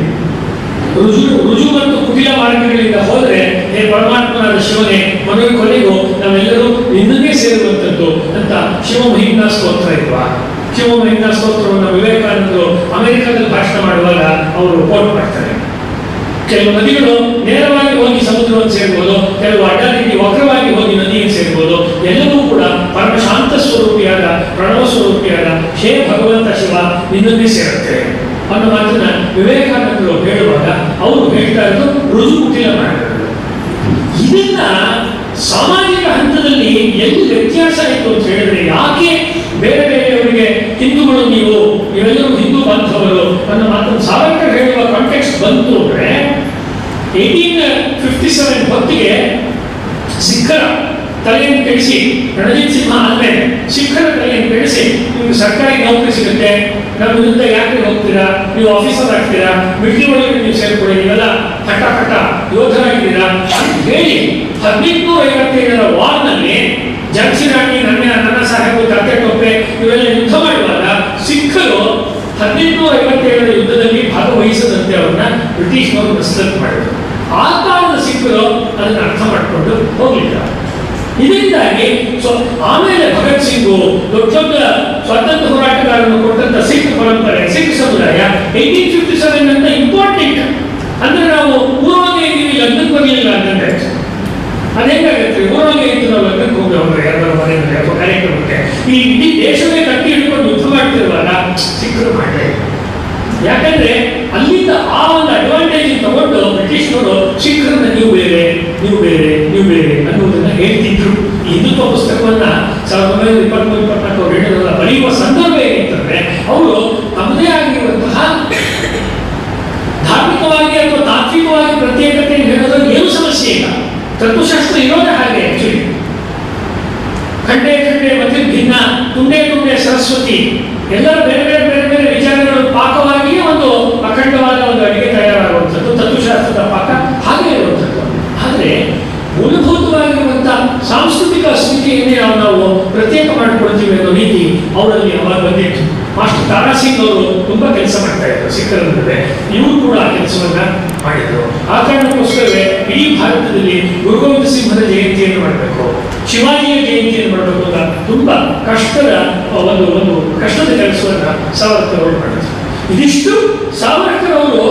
ರುಜು ರುಜು ಮತ್ತು ಕುಟಿಲ ಮಾರ್ಗಗಳಿಂದ ಹೋದ್ರೆ, ಹೇ ಪರಮಾತ್ಮನಾದ ಶಿವನೇ ಮನೆಯ ಕೊನೆಗೂ ನಾವೆಲ್ಲರೂ ನಿನ್ನನ್ನೇ ಸೇರುವಂಥದ್ದು ಅಂತ ಶಿವ ಮಹಿಮ್ನ ಸ್ತೋತ್ರ ಇಲ್ವಾ ಶಿವ ಮಹಿಮ್ನ ಸ್ತೋತ್ರವನ್ನು ವಿವೇಕಾನಂದರು ಅಮೆರಿಕದಲ್ಲಿ ಭಾಷಣ ಮಾಡುವಾಗ ಅವರು ಕೋಟ್ ಮಾಡ್ತಾರೆ. ಕೆಲವು ನದಿಗಳು ನೇರವಾಗಿ ಹೋಗಿ ಸಮುದ್ರವನ್ನು ಸೇರ್ಬೋದು ಕೆಲವು ಅಡ್ಡ ರೀತಿ ವಕ್ರವಾಗಿ ಹೋಗಿ ನದಿಯನ್ನು ಸೇರ್ಬೋದು ಎಲ್ಲವೂ ಕೂಡ ಪರಮ ಶಾಂತ ಸ್ವರೂಪಿಯಾದ, ಪ್ರಣವ ಸ್ವರೂಪಿಯಾದ ಹೇ ಭಗವಂತ ಶಿವ ನಿನ್ನನ್ನೇ ಸೇರುತ್ತೆ. ಅನ್ನೋ ಮಾತನ್ನ ವಿವೇಕಾನಂದರು ಹೇಳುವಾಗ, ಅವರು ಹೇಳ್ತಾ ಇದ್ದು ರುಜು ಕುಟಿಲ ಮಾಡಿದ್ರು ಇದನ್ನ ಸಾಮಾಜಿಕ ಹಂತದಲ್ಲಿ ಎಲ್ಲಿ ವ್ಯತ್ಯಾಸ ಇತ್ತು ಅಂತ ಹೇಳಿದ್ರೆ ಯಾಕೆ ಬೇರೆ ಬೇರೆಯವರಿಗೆ ಹಿಂದೂಗಳು ನೀವು, ಇವೆಲ್ಲರೂ ಹಿಂದೂ ಬಾಂಧವರು ಅನ್ನೋ ಮಾತನ್ನು ಸಾವಿರ ಹೇಳುವ ಕಾಂಟೆಕ್ಸ್ಟ್ ಬಂತು ಅಂದ್ರೆ ಏಯ್ಟೀನ್ ಫಿಫ್ಟಿ ಸೆವೆನ್ ಹೊತ್ತಿಗೆ ಸಿಖ್ಖರ ತಲೆಯನ್ನು ಕೆಡಿಸಿ, ರಣಜಿತ್ ಸಿಂಹ ಅಂದ್ರೆ ಸಿಖ್ಖರ ತಲೆಯನ್ನು ಕೆಡಿಸಿ ನಿಮ್ಗೆ ಸರ್ಕಾರಿ ನೌಕರಿ ಸಿಗುತ್ತೆ. ನಮ್ಮ ವಿರುದ್ಧ ಯಾಕೆ ಹೋಗ್ತೀರಾ? ನೀವು ಆಫೀಸರ್ ಆಗ್ತೀರಾ? ಮಿಟ್ಟಿ ಒಳಗೆ ನೀವು ಸೇರ್ಕೊಳ್ಳಿ, ನೀವೆಲ್ಲ ಕಟ್ಟ ಕಟ್ಟ ಯೋಧರಾಗಿದ್ದೀರಾ? ಹೇಳಿ ಹದಿನೆಂಟುನೂರ ಐವತ್ತೈದರ ವಾರ್ನಲ್ಲಿ ರಾಣಿ ನನ್ನ ನನ್ನ ಸಾಹೇಬು ತಟ್ಟೆ ಕೊಪ್ಪೆ, ಇವೆಲ್ಲ ಯುದ್ಧ ಮಾಡುವಾಗ ಸಿಖ್ಖರು ಹದಿನೆಂಟು ಐವತ್ತೇಳರ ಯುದ್ಧದಲ್ಲಿ ಭಾಗವಹಿಸದಂತೆ ಅವ್ರನ್ನ ಬ್ರಿಟಿಷ್ನವರು ಪ್ರಸ್ತುತ ಮಾಡಿದರು. ಆ ಕಾಲದ ಸಿಖ್ಖರು ಅದನ್ನು ಅರ್ಥ ಮಾಡಿಕೊಂಡು ಹೋಗಲಿಲ್ಲ. ಇದರಿಂದಾಗಿ ಸೊ ಆಮೇಲೆ ಭಗತ್ ಸಿಂಗು ದೊಡ್ಡ ದೊಡ್ಡ ಸ್ವಾತಂತ್ರ್ಯ ಹೋರಾಟಗಾರರನ್ನು ಕೊಟ್ಟಂತ ಸಿಖ್ ಪರಂಪರೆ, ಸಿಖ್ ಸಮುದಾಯ ಏಯ್ಟೀನ್ ಫಿಫ್ಟಿ ಸೆವೆನ್ ಅಂತ ಇಂಪಾರ್ಟೆಂಟ್ ಅಂದ್ರೆ ನಾವು ಊರೊಳಗೆ ಇದ್ದೀವಿ ಲಗ್ನಕ್ಕೆ ಬರಲಿಲ್ಲ ಅಂತಂದ್ರೆ ಅದೇನಾಗುತ್ತೆ ಊರಲ್ಲಿ ಇದ್ದು ನಾವು ಲಗ್ನಕ್ಕೆ ಹೋಗಿ ಹೋಗ್ರೆ ಯಾರೋ ಮನೆಯಲ್ಲಿ ಅಥವಾ ಕಾರ್ಯಕ್ರಮಕ್ಕೆ ಈ ಇಡೀ ದೇಶವೇ ಕಟ್ಟಿ ಹಿಡ್ಕೊಂಡು ಯುದ್ಧ ಮಾಡ್ತಿರುವಾಗ ಸಿಕ್ಕರು ಮಾಡಲೇ. ಯಾಕಂದ್ರೆ ಅಲ್ಲಿಂದ ಆ ಒಂದು ಅಡ್ವಾಂಟೇಜ್ ತಗೊಂಡು ಬ್ರಿಟಿಷರು ಸಿಖ್ಖರನ್ನ ನೀವು ಬೇರೆ ನೀವು ಬೇರೆ ನೀವು ಬೇರೆ ಅನ್ನೋದನ್ನ ಹೇಳ್ತಿದ್ರು. ಹಿಂದುತ್ವ ಪುಸ್ತಕವನ್ನ ಸಾವಿರದ ಒಂಬೈನೂರ ಇಪ್ಪತ್ಮೂರು ಇಪ್ಪತ್ನಾಲ್ಕು ಅವ್ರು ಬರೆಯುವ ಸಂದರ್ಭ ಏನಿತ್ತಂದ್ರೆ ಅವರು ತಮ್ಮದೇ ಆಗಿರುವಂತಹ ಧಾರ್ಮಿಕವಾಗಿ ಅಥವಾ ತಾತ್ವಿಕವಾಗಿ ಪ್ರತ್ಯೇಕತೆ ಹೇಳೋದ್ರಲ್ಲಿ ಏನು ಸಮಸ್ಯೆ ಇಲ್ಲ. ತತ್ವಶಾಸ್ತ್ರ ಇರೋದೇ ಹಾಗೆ ಆಕ್ಚುಲಿ ಖಂಡೇ ಖಂಡೆ ಮತ್ತೆ ಭಿನ್ನ, ತುಂಡೆ ತುಂಡೆ ಸರಸ್ವತಿ. ಎಲ್ಲರೂ ಬೇರೆ ಬೇರೆ ಬೇರೆ ಬೇರೆ ವಿಚಾರಗಳು ಪಾಕವಾಗಿಯೇ ಒಂದು ಅಖಂಡವಾದ ಒಂದು ಅಡಿಗೆ ತಯಾರಾಗುವಂಥದ್ದು, ತತ್ವಶಾಸ್ತ್ರದ ಪಾಕ ಹಾಗೆ ಇರುವಂಥದ್ದು. ಆದರೆ ಮೂಲಭೂತವಾಗಿರುವಂಥ ಸಾಂಸ್ಕೃತಿಕ ಸ್ಥಿತಿಯನ್ನೇ ನಾವು ಪ್ರತ್ಯೇಕ ಮಾಡಿಕೊಳ್ತೀವಿ ಅನ್ನೋ ರೀತಿ ಅವರಲ್ಲಿ ಅವಾಗ ಬಂದಿತ್ತು. ಮಾಸ್ಟರ್ ತಾರಾ ಸಿಂಗ್ ಅವರು ತುಂಬಾ ಕೆಲಸ ಮಾಡ್ತಾ ಇದ್ರು ನಡುವೆ ಇವರು ಕೂಡ ಆ ಕೆಲಸವನ್ನ ಮಾಡಿದ್ರು. ಆ ಕಾರಣಕ್ಕೋಸ್ಕರವೇ ಇಡೀ ಭಾರತದಲ್ಲಿ ಗುರು ಗೋವಿಂದ ಸಿಂಹನ ಜಯಂತಿಯನ್ನು ಮಾಡಬೇಕು. ಶಿವಾಜಿಯ ಜಯಂತಿಯನ್ನು ಮಾಡಬೇಕು ಅಂತ ತುಂಬಾ ಕಷ್ಟದ ಒಂದು ಒಂದು ಕಷ್ಟದ ಕೆಲಸವನ್ನ ಸಾವರ್ಕರ್ ಅವರು ಮಾಡಿದ್ರು. ಇದಿಷ್ಟು ಸಾವರ್ಕರ್ ಅವರು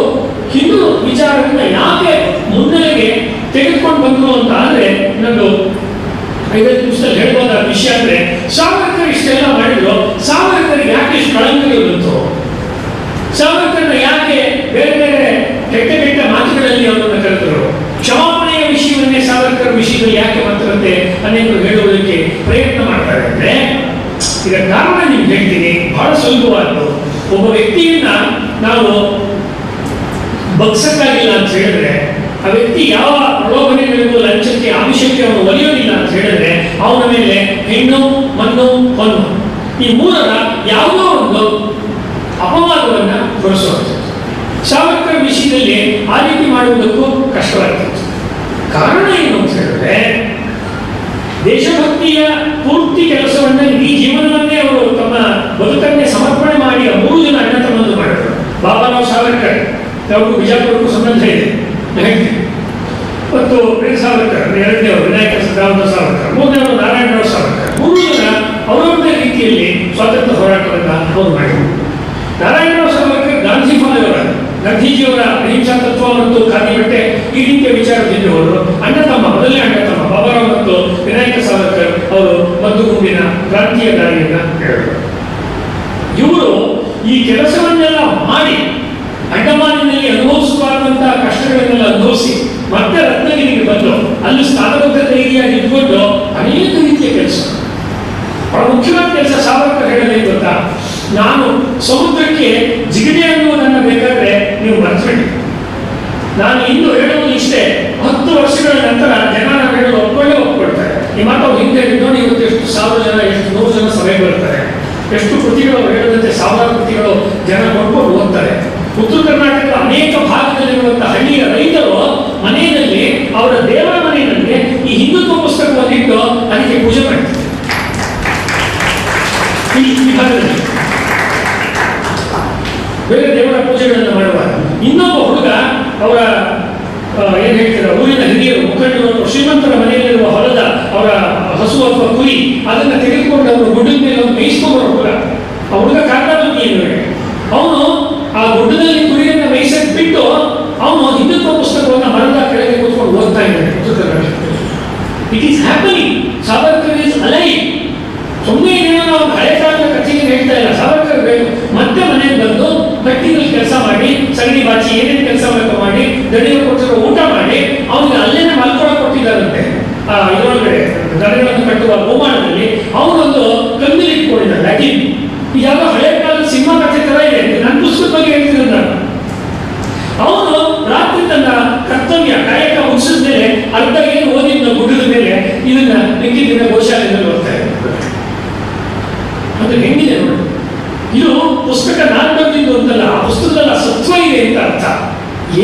ಹಿಂದೂ ವಿಚಾರವನ್ನ ಯಾಕೆ ಮುನ್ನೆಲೆಗೆ ತೆಗೆದುಕೊಂಡು ಬಂದರು ಅಂತ ಆದ್ರೆ ನಂದು ಐದೈದು ನಿಮಿಷದಲ್ಲಿ ಹೇಳ್ಬೋದ ವಿಷಯ ಅಂದ್ರೆ ಸಾವರ್ಕರ್ ಇಷ್ಟೆಲ್ಲ ಮಾಡಿದ್ರು ಸಾವರ್ಕರ್ ಯಾಕೆ ಇಷ್ಟು ಕಳಂಕಗಳು ಬಂತು ಸಾವರ್ಕರ್ನ ಯಾಕೆ ಬೇರೆ ಬೇರೆ ಕೆಟ್ಟ ಕೆಟ್ಟ ಮಾತುಗಳಲ್ಲಿ ಅವರನ್ನು ಕರೆದರು ಕ್ಷಮಾಪಣೆಯ ವಿಷಯವನ್ನೇ ಸಾವರ್ಕರ್ ವಿಷಯದಲ್ಲಿ ಯಾಕೆ ಮಾತುಕತೆ ಅನೇಕರು ಹೇಳುವುದಕ್ಕೆ ಪ್ರಯತ್ನ ಮಾಡ್ತಾರೆ ಅಂದ್ರೆ, ಇದರ ಕಾರಣ ನಿಮ್ಗೆ ಹೇಳ್ತೀನಿ, ಬಹಳ ಸುಲಭವಾದ್ದು. ಒಬ್ಬ ವ್ಯಕ್ತಿಯನ್ನ ನಾವು ಬಗ್ಸಕ್ಕಾಗಿಲ್ಲ ಅಂತ ಹೇಳಿದ್ರೆ, ಆ ವ್ಯಕ್ತಿ ಯಾವ ಪ್ರಲೋಭನೆಗಳಿಗೂ ಲಂಚಕ್ಕೆ ಆಮಿಷಕ್ಕೆ ಅವನು ಒಲಿಯೋದಿಲ್ಲ ಅಂತ ಹೇಳಿದ್ರೆ, ಅವನ ಮೇಲೆ ಹೆಣ್ಣು, ಮಣ್ಣು, ಹೊನ್ನು, ಈ ಮೂರರ ಯಾವುದೋ ಒಂದು ಅಪವಾದವನ್ನ ಹೊರಿಸೋದು. ಸಾವರ್ಕರ್ ವಿಷಯದಲ್ಲಿ ಆ ರೀತಿ ಮಾಡುವುದಕ್ಕೂ ಕಷ್ಟವಾಗ್ತಿತ್ತು ಕಾರಣ ಏನು ಅಂತ ಹೇಳಿದ್ರೆ ದೇಶಭಕ್ತಿಯ ಪೂರ್ತಿ ಕೆಲಸವನ್ನ ಇಡೀ ಜೀವನವನ್ನೇ ಅವರು ತಮ್ಮ ಬದುಕನ್ನೇ ಸಮರ್ಪಣೆ ಮಾಡಿ ಮೂರು ಜನ ಅಣ್ಣ ತಮ್ಮಂದು ಮಾಡಿದ್ರು. ಬಾಬಾರಾವ್ ಸಾವರ್ಕರ್, ಅವ್ರಿಗೂ ಬಿಜಾಪುರಕ್ಕೂ ಸಂಬಂಧ ಇದೆ. ಮತ್ತು ವೀರ ಸಾವರ್ಕರ್ ಎರಡನೇ ಅವರು, ವಿನಾಯಕ ಸದಾನಂದ ಸಾವರ್ಕರ್ ಮೂರನೇವರು ನಾರಾಯಣರಾವ್ ಸಾವರ್ಕರ್. ಮೂರು ಜನ ಅವರವರದೇ ರೀತಿಯಲ್ಲಿ ಸ್ವಾತಂತ್ರ್ಯ ಹೋರಾಟವನ್ನು ಅವರು ಮಾಡಿದರು. ನಾರಾಯಣರಾವ್ ಸಾವರ್ಕರ್ ಗಾಂಧಿ ಫಾಲೋವರ ಗಾಂಧೀಜಿಯವರ ಅಹಿಂಸಾ ತತ್ವ ಮತ್ತು ಖಾದಿ ಬಟ್ಟೆ ಈ ರೀತಿಯ ವಿಚಾರದಲ್ಲಿ ಅವರು ಅಣ್ಣ ತಮ್ಮ ಮೊದಲನೇ ಅಣ್ಣ ತಮ್ಮ ಬಾಬಾರಾವ್ ವಿನಾಯಕ ಸಾವರ್ಕರ್ ಅವರು ಮದ್ದು ಗುಂಪಿನ ಕ್ರಾಂತಿಯ ದಾರಿಯನ್ನ ಇವರು ಈ ಕೆಲಸವನ್ನೆಲ್ಲ ಮಾಡಿ ಅಂಡಮಾನಿನಲ್ಲಿ ಅನುಭವಿಸಬಾರದಂತಹ ಕಷ್ಟಗಳನ್ನೆಲ್ಲ ಅನುಭವಿಸಿ ಮತ್ತೆ ರತ್ನಗಿರಿಗೆ ಬಂದು ಅಲ್ಲಿ ಸ್ಥಾನಬದ್ಧ ಧೈರ್ಯಾಗಿ ಇಟ್ಕೊಂಡು ಅನೇಕ ರೀತಿಯ ಕೆಲಸ. ಬಹಳ ಮುಖ್ಯವಾದ ಕೆಲಸ ಸಾವರ್ಕರ್ ಹೇಳಲೇ ಗೊತ್ತಾ? ನಾನು ಸಮುದ್ರಕ್ಕೆ ಜಿಗಣೆ ಅನ್ನುವುದನ್ನು ಬೇಕಾದ್ರೆ ನೀವು ಮರ್ತ್ಬಿಡಿ ನಾನು ಇನ್ನು ಹೇಳುವುದು ಇಷ್ಟೇ, ಹತ್ತು ವರ್ಷಗಳ ನಂತರ ಜನ ನಾನು ಹೇಳೋದು ಒಪ್ಕೊಳ್ಳೇ ಅವ್ರು ಹಿಂದೆ ನೋಡಿ ಇವತ್ತು ಎಷ್ಟು ಸಾವಿರ ಜನ, ಎಷ್ಟು ನೂರು ಜನ ಸಭೆ ಬರ್ತಾರೆ ಎಷ್ಟು ಕೃತಿಗಳು ಹೇಳದಂತೆ, ಸಾವಿರಾರು ಕೃತಿಗಳು ಜನ ಕೊಂಡ್ಕೊಂಡು ಓದ್ತಾರೆ ಉತ್ತರ ಕರ್ನಾಟಕದ ಅನೇಕ ಭಾಗದಲ್ಲಿರುವಂತಹ ಹಳ್ಳಿಯ ರೈತರು ಮನೆಯಲ್ಲಿ ಅವರ ದೇವರ ಮನೆಯಲ್ಲಿ ಈ ಹಿಂದುತ್ವ ಪುಸ್ತಕವನ್ನು ಇಟ್ಟು ಅದಕ್ಕೆ ಪೂಜೆ ಮಾಡ್ತಾರೆ ಈ ಈ ಭಾಗದಲ್ಲಿ ಬೇರೆ ದೇವರ ಪೂಜೆಗಳನ್ನು ಮಾಡುವಾಗ ಇನ್ನೊಬ್ಬ ಹುಡುಗ ಅವರ ಆ, ಏನ್ ಹೇಳ್ತಾರೆ ಊರಿನ ಹಿರಿಯರು ಮುಖಂಡರು ಅಥವಾ ಶ್ರೀಮಂತರ ಮನೆಯಲ್ಲಿರುವ ಹೊಲದ ಅವರ ಹಸು ಅಥವಾ ಕುರಿ ಅದನ್ನ ತೆಗೆದುಕೊಂಡು ಅವರು ಗುಡ್ಡದ ಮೇಲೆ ಒಂದು ಮೇಯಿಸ್ಕೊಂಡು ಕೂಡ. ಆ ಹುಡುಗ ಕಾರಣ ಅವನು ಆ ಗುಡ್ಡದಲ್ಲಿ ಕುರಿಯನ್ನು ಮೇಯಿಸಕ್ ಬಿಟ್ಟು ಅವನು ಹಿಂದುತ್ವ ಪುಸ್ತಕವನ್ನು ಮರದ ಕೆಳಗೆ ಕೂತ್ಕೊಂಡು ಓದ್ತಾ ಇದ್ದಾರೆ it is happening Savarkar is ಅಲೈ ಸುಮ್ಮನೆ ಏನೋ ನಾವು ಹಳೆ ಕಾಲದ ಕಚೇರಿ ಹೇಳ್ತಾ ಇಲ್ಲ. ಸಾವರ್ಕರ್ ಮತ್ತೆ ಮನೆಗೆ ಬಂದು ಕಟ್ಟಿನಲ್ಲಿ ಕೆಲಸ ಮಾಡಿ, ಸಗಣಿ ಬಾಚಿ, ಏನೇನು ಕೆಲಸ ಮಾಡಿ ದಣಿಯ ಕೊಟ್ಟಿರೋ ಊಟ ಮಾಡಿ, ಅವನಿಗೆ ಅಲ್ಲೇನೆ ಮಲ್ಕೊಳ ಕೊಟ್ಟಿದ್ದಾರಂತೆ. ಆ, ಇದರೊಳಗಡೆ. ದನಗಳನ್ನು ಕಟ್ಟುವ ಬಹುಮಾನದಲ್ಲಿ ಅವನೊಂದು ಕಂದಿಲಿ ಇಟ್ಕೊಂಡಿದ್ದಾನೆ ಲ್ಯಾಟಿನ್ ಯಾರೋ ಹಳೆ ಕಾಲದ ಸಿನಿಮಾ ಕಥೆ ತರ ಇದೆ. ನನ್ನ ಪುಸ್ತಕ ಬಗ್ಗೆ ನಾನು. ಅವನು ರಾತ್ರಿ ತನ್ನ ಕರ್ತವ್ಯ, ಕಾಯಕ ಮುಗಿಸಿದ ಮೇಲೆ ಅರ್ಧ ಏನು ಓದಿದ್ದ ಗುಡ್ಡದ ಮೇಲೆ ಇದನ್ನ ಮಿಕ್ಕಿದ್ದಿನ ಗೋಶಾಲೆಯಲ್ಲಿ ಬರ್ತಾ ಇದ್ದಾರೆ ಅದು ಹೆಂಗಿದೆ ನೋಡಿ. ಇದು ಪುಸ್ತಕ ನಾನು ಬಂದಿದ್ದು ಅಂತಲ್ಲ, ಆ ಪುಸ್ತಕದಲ್ಲಿ ಸತ್ವ ಇದೆ ಅಂತ ಅರ್ಥ.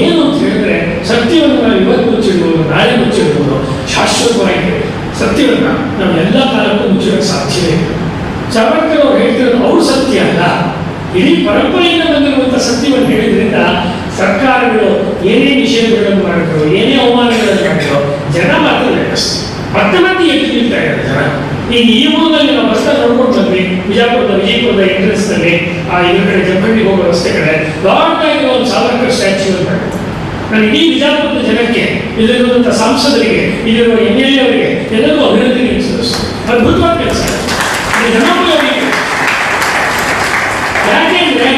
ಏನು ಅಂತ ಹೇಳಿದ್ರೆ, ಸತ್ಯವನ್ನು ನಾವು ಇವತ್ತು ಮುಚ್ಚಿಡ್ಬೋದು, ನಾಳೆ ಮುಚ್ಚಿಡ್ಬೋದು, ಶಾಶ್ವತವಾಗಿ. ಸತ್ಯವನ್ನ ನಮ್ಮ ಎಲ್ಲ ಕಾಲಕ್ಕೂ ಮುಚ್ಚಿಡಕ್ಕೆ ಸಾಧ್ಯವೇ ಇಲ್ಲ ಸಾವರ್ಕರ್ ಅವರು ಹೇಳ್ತಿರೋದು ಅವರು ಸತ್ಯ ಅಲ್ಲ. ಇಡೀ ಪರಂಪರೆಯಿಂದ ಬಂದಿರುವಂಥ ಸತ್ಯವನ್ನು ಹೇಳಿದ್ರಿಂದ ಸರ್ಕಾರಗಳು ಏನೇ ನಿಷೇಧಗಳನ್ನು ಮಾಡಿದ್ರು, ಏನೇ ಅವಮಾನಗಳನ್ನು ಮಾಡಿದ್ರು, ಜನ ಮಾತ್ರ ಮತ್ತೆ ಮತ್ತೆ ಎದ್ದು ನಿಲ್ತಾ ಇದ್ದಾರೆ ಜನ. ಈಗ ಈ ಊರಿನಲ್ಲಿ ನಾವು ರಸ್ತೆ ನೋಡ್ಕೊಂಡು ಬಂದ್ವಿ. ವಿಜಯಪುರದ ಎಂಟ್ರೆನ್ಸ್ನಲ್ಲಿ, ಆ ಇದ್ರ ಕಡೆ ಜಮಖಂಡಿ ಹೋಗೋ ರಸ್ತೆ ಕಡೆ. ದೊಡ್ಡದಾಗಿರೋ ಒಂದು ಸಾವರ್ಕರ್ ಸ್ಟ್ಯಾಚ್ಯೂ ನಾನು ಇಡೀ ಬಿಜಾಪುರದ ಜನಕ್ಕೆ ಇಲ್ಲಿರುವಂಥ ಸಂಸದರಿಗೆ, ಇಲ್ಲಿರುವ ಎಂ ಎಲ್ ಎ ಅವರಿಗೆ ಎಲ್ಲರಿಗೂ ಅಭಿವೃದ್ಧಿ ಸಲ್ಲಿಸ್ತಾರೆ ಅದ್ಭುತವಾದ ಕೆಲಸ. ಜನೋಪಯೋಗಿ ಯಾಕೆಂದ್ರೆ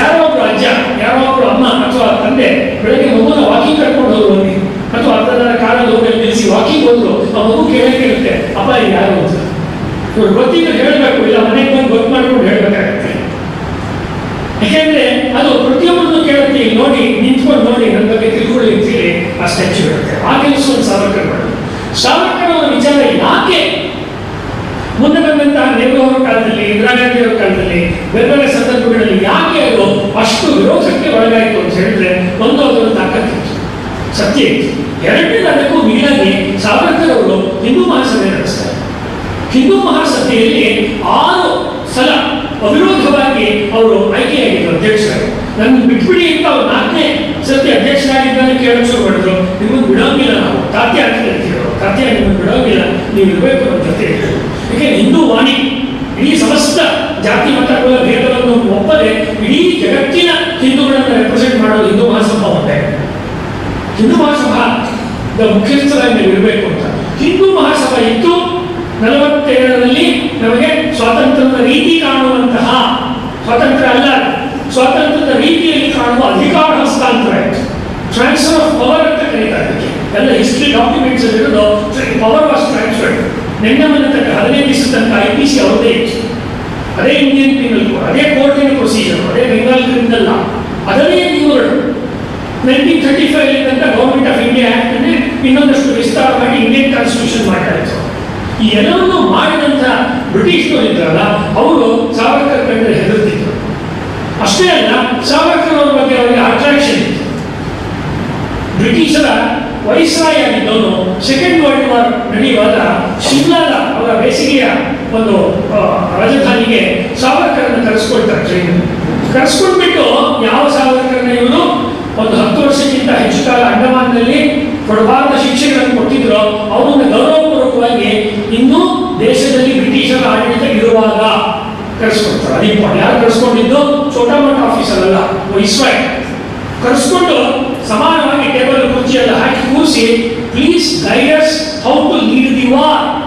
ಯಾರೋ ಒಬ್ಬರು ಅಜ್ಜ, ಯಾರೋ ಒಬ್ಬರು ಅಮ್ಮ ಅಥವಾ ತಂದೆ ಬೆಳಗ್ಗೆ ಮಗುನ ವಾಕಿಂಗ್ ಕರ್ಕೊಂಡು ಹೋದ್ರು ಅಲ್ಲಿ, ಅಥವಾ ಅರ್ಧದ ಕಾಲದ ಹೋಗಿ ನಿಲ್ಲಿಸಿ ವಾಕಿಂಗ್ ಹೋದ್ರು, ಆ ಮಗು ಕೇಳಕ್ಕೆ ಇರುತ್ತೆ ಅಪ್ಪ ಯಾರು ಅಂತ? ಇವ್ರು ಗೊತ್ತಿದ್ದು ಹೇಳಬೇಕು, ಇಲ್ಲ ಮನೆಗೆ ಬಂದು ಗೊತ್ತು ಮಾಡ್ಕೊಂಡು ಹೇಳ್ಬೇಕಾಗತ್ತೆ. ಯಾಕೆಂದ್ರೆ ಅದು ಪ್ರತಿಯೊಬ್ಬರನ್ನು ಕೇಳುತ್ತೆ ನೋಡಿ, ನಿಂತ್ಕೊಂಡು ನೋಡಿ, ನನ್ನ ಬಗ್ಗೆ ತಿಳ್ಕೊಳ್ಳಿ ಅಂತೇಳಿ ಆ ಸ್ಟ್ಯಾಚ್ಯೂ ಇರುತ್ತೆ ಆ ಕೆಲಸವನ್ನು ಸಾವರ್ಕರ್ ಮಾಡೋದು ಸಾವರ್ಕರ್ ವಿಚಾರ ಯಾಕೆ? ಮುಂದೆ ಬಂದಂತಹ ನೆಹರು ಅವರ ಕಾಲದಲ್ಲಿ, ಇಂದಿರಾ ಗಾಂಧಿ ಅವರ ಕಾಲದಲ್ಲಿ ಬೇರೆ ಬೇರೆ ಸಂದರ್ಭಗಳಲ್ಲಿ ಯಾಕೆ ಅದು ಅಷ್ಟು ವಿರೋಧಕ್ಕೆ ಒಳಗಾಯಿತು ಅಂತ ಹೇಳಿದ್ರೆ, ಒಂದು ಅದರ ತಾಕತ್ತಿತ್ತು ಸತ್ಯ ಇತ್ತು. ಎರಡನೇ ಅದಕ್ಕೂ ಮೀರಾಗಿ ಸಾವರ್ಕರ್ ಅವರು ಹಿಂದೂ ಮಹಾಸಭೆ ನಡೆಸ್ತಾರೆ. ಹಿಂದೂ ಮಹಾಸಭೆಯಲ್ಲಿ ಆರು ಸಲ ಅವಿರೋಧವಾಗಿ ಅವರು ಆಯ್ಕೆಯಾಗಿದ್ದರು ಅಧ್ಯಕ್ಷರಾಗಿ. ನನ್ನ ಬಿಟ್ಬಿಡಿ ಅಂತ ಅವ್ರು ನಾಲ್ಕನೇ ಸತಿ ಅಧ್ಯಕ್ಷರಾಗಿದ್ದಾನೆ ಕೇಳಕ್ ಶುರು ಮಾಡಿದ್ರು ನಿಮ್ಮನ್ನು ಬಿಡೋಂಗಿಲ್ಲ ನಾವು. ತಾತ್ಯ ಅಂತ ಹೇಳ್ತಿದ್ರು ತಾತ್ಯ ನಿಮ್ಮನ್ನು ಬಿಡೋಂಗಿಲ್ಲ. ನೀವು ಇರಬೇಕು ಅಂತ ಹೇಳಿದ್ರು ಯಾಕೆ ಹಿಂದೂ ವಾಣಿ, ಇಡೀ ಸಮಸ್ತ ಜಾತಿ ಮತಗಳ ಭೇದವನ್ನು ಒಪ್ಪದೆ ಇಡೀ ಜಗತ್ತಿನ ಹಿಂದೂಗಳನ್ನು ರೆಪ್ರೆಸೆಂಟ್ ಮಾಡೋದು ಹಿಂದೂ ಮಹಾಸಭಾ ಒಂದೇ. ಹಿಂದೂ ಮಹಾಸಭಾ ಮುಖ್ಯಸ್ಥರಾಗಿ ನೀವು ಇರಬೇಕು ಅಂತ. ಹಿಂದೂ ಮಹಾಸಭಾ ಇತ್ತು ನಲವತ್ತೇಳರಲ್ಲಿ ನಮಗೆ ಸ್ವಾತಂತ್ರ್ಯದ ರೀತಿ ಕಾಣುವಂತಹ ಸ್ವಾತಂತ್ರ್ಯ ಅಲ್ಲ ಸ್ವಾತಂತ್ರ್ಯದ ರೀತಿಯಲ್ಲಿ ಕಾಣುವ ಅಧಿಕಾರ ಹಸ್ತಾಂತರ ಆಯಿತು ಟ್ರಾನ್ಸ್ಫರ್ ಆಫ್ ಪವರ್ ಅಂತ ಕರೀತಾರೆ ಅದಕ್ಕೆ ಎಲ್ಲ ಹಿಸ್ಟ್ರಿ ಡಾಕ್ಯುಮೆಂಟ್ಸ್ ಇರೋದು ಪವರ್ ವಾಸ್ ಟ್ರಾನ್ಸ್ಫರ್ಡ್ ನಿನ್ನೆ ಮೊನ್ನೆ ತನಕ ಹದಿನೈದು ದಿವಸ ತನಕ ಐ ಪಿ ಸಿ ಅವರದೇ ಇತ್ತು ಅದೇ ಇಂಡಿಯನ್ ಪೀನಲ್ ಕೋಡ್ ಅದೇ ಕೋರ್ಟಿನ ಪ್ರೊಸೀಜರ್ ಅದೇ ಬೆಂಗಾಲ್ ಕ್ರಿಮಿನಲ್ ಲಾ ಅದನ್ನೇ ಇವರು ನೈನ್ಟೀನ್ ಥರ್ಟಿ ಫೈವ್ ಇಂದ ಗೌರ್ಮೆಂಟ್ ಆಫ್ ಇಂಡಿಯಾ ಆಕ್ಟ್ ಇನ್ನೊಂದಷ್ಟು ವಿಸ್ತಾರ ಮಾಡಿ ಇಂಡಿಯನ್ ಕಾನ್ಸ್ಟಿಟ್ಯೂಷನ್ ಮಾಡ್ತಾ ಈ ಎಲ್ಲವನ್ನು ಮಾಡಿದಂಥ ಬ್ರಿಟಿಷ್ನವರು ಇದ್ರಲ್ಲ ಅವರು ಸಾವರ್ಕರ್ ಕಂಡ್ರೆ ಹೆದರ್ತಿದ್ರು ಅಷ್ಟೇ ಅಲ್ಲ ಸಾವರ್ಕರ್ ಅವ್ರ ಬಗ್ಗೆ ಅವರಿಗೆ ಅಟ್ರಾಕ್ಷನ್ ಇತ್ತು ಬ್ರಿಟಿಷರ ವೈಸ್ರಾಯ್ ಆಗಿದ್ದವನು ಸೆಕೆಂಡ್ ವರ್ಲ್ಡ್ ವಾರ್ ನಡೆಯುವಾಗ ಶಿಮ್ಲಾದ ಅವರ ಬೇಸಿಗೆಯ ಒಂದು ರಾಜಧಾನಿಗೆ ಸಾವರ್ಕರನ್ನು ಕರೆಸ್ಕೊಳ್ತಾರೆ ಟ್ರೈನ್ ಕರೆಸ್ಕೊಂಡ್ಬಿಟ್ಟು ಯಾವ ಸಾವರ್ಕರನ್ನ ಇವರು? ಒಂದು ಹತ್ತು ವರ್ಷಕ್ಕಿಂತ ಹೆಚ್ಚು ಕಾಲ ಅಂಡಮಾನ್ನಲ್ಲಿ ಕೊಡಬಾರದ ಶಿಕ್ಷೆಗಳನ್ನು ಕೊಟ್ಟಿದ್ರು. ಅವರನ್ನು ಗೌರವಪೂರ್ವಕವಾಗಿ ಇನ್ನೂ ದೇಶದಲ್ಲಿ ಬ್ರಿಟಿಷರ ಆಡಳಿತ ಇರುವಾಗ ಕರೆಸ್ಕೊಳ್ತಾರೆ ಅದು ಯಾರು ಕರೆಸ್ಕೊಂಡಿದ್ದು? ಛೋಟಾ ಆಫೀಸರ್ ಅಲ್ಲ ವೈಸ್ರಾಯ್ ಕರೆಸ್ಕೊಂಡು Munchalhaq who said, please guide us how to lead the war.